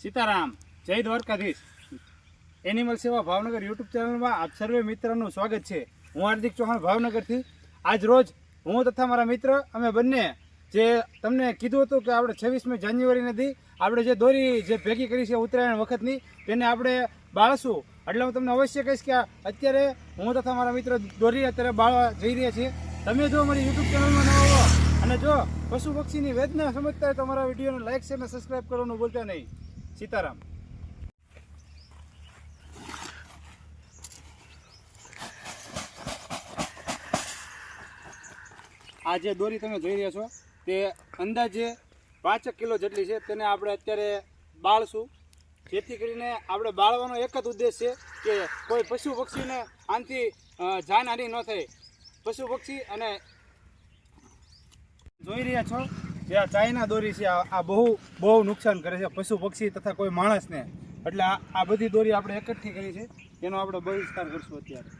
સીતારામ, જય દ્વારકાધીશ. એનિમલ સેવા ભાવનગર યુટ્યુબ ચેનલમાં આપ સર્વે મિત્રોનું સ્વાગત છે. હું હાર્દિક ચૌહાણ ભાવનગરથી. આજ રોજ હું તથા મારા મિત્ર, અમે બંને જે તમને કીધું હતું કે આપણે છવ્વીસમી જાન્યુઆરી નથી, આપણે જે દોરી જે ભેગી કરી છે ઉત્તરાયણ વખતની, તેને આપણે બાળશું. એટલે હું તમને અવશ્ય કહીશ કે અત્યારે હું તથા મારા મિત્ર દોરી અત્યારે બાળવા જઈ રહ્યા છીએ. તમે જો મારી યુટ્યુબ ચેનલમાં ન હો અને જો પશુ પક્ષીની વેદના સમજતા હોય તો અમારા વિડીયોને લાઇક શેર અને સબસ્ક્રાઈબ કરવાનું ભૂલતા નહીં. સીતારામ આ જે દોરી તમે જોઈ રહ્યા છો, તે અંદાજે પાંચ કિલો જેટલી છે. તેને આપણે અત્યારે બાળશું. જેથી કરીને આપણે બાળવાનો એક જ ઉદ્દેશ છે કે કોઈ પશુ પક્ષીને આનાથી જાનહાનિ ન થાય. પશુ પક્ષી અને જોઈ રહ્યા છો જે આ ચાઇના દોરી છે, આ બહુ બહુ નુકસાન કરે છે પશુ પક્ષી તથા કોઈ માણસને. એટલે આ બધી દોરી આપણે એકઠી કરી છે. એનો આપણે બહિષ્કાર કરશું અત્યારે.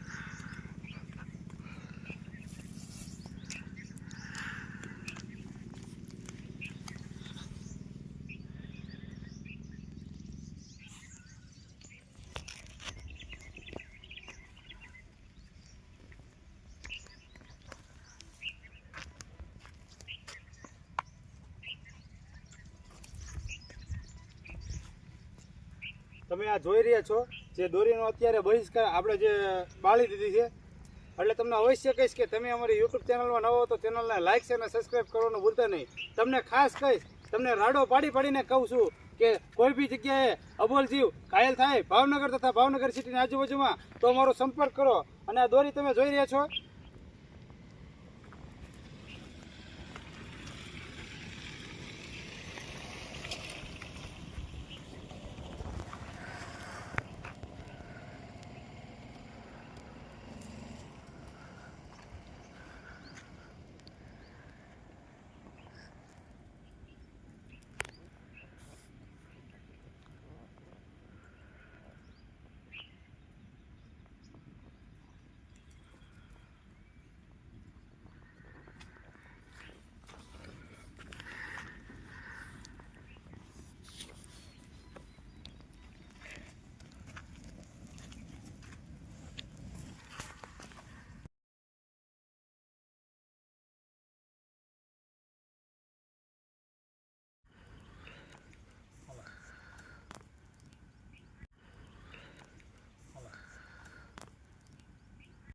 તમે આ જોઈ રહ્યા છો જે દોરીનો અત્યારે બહિષ્કાર આપણે જે બાળી દીધી છે. એટલે તમને અવશ્ય કહીશ કે તમે અમારી યુટ્યુબ ચેનલમાં નવો તો ચેનલને લાઇક છે અને સબસ્ક્રાઈબ કરવાનું ભૂલતા નહીં. તમને ખાસ કહીશ, તમને રાડો પાડી પાડીને કહું છું કે કોઈ બી જગ્યાએ અબોલ જીવ ઘાયલ થાય ભાવનગર તથા ભાવનગર સિટીની આજુબાજુમાં, તો અમારો સંપર્ક કરો. અને આ દોરી તમે જોઈ રહ્યા છો.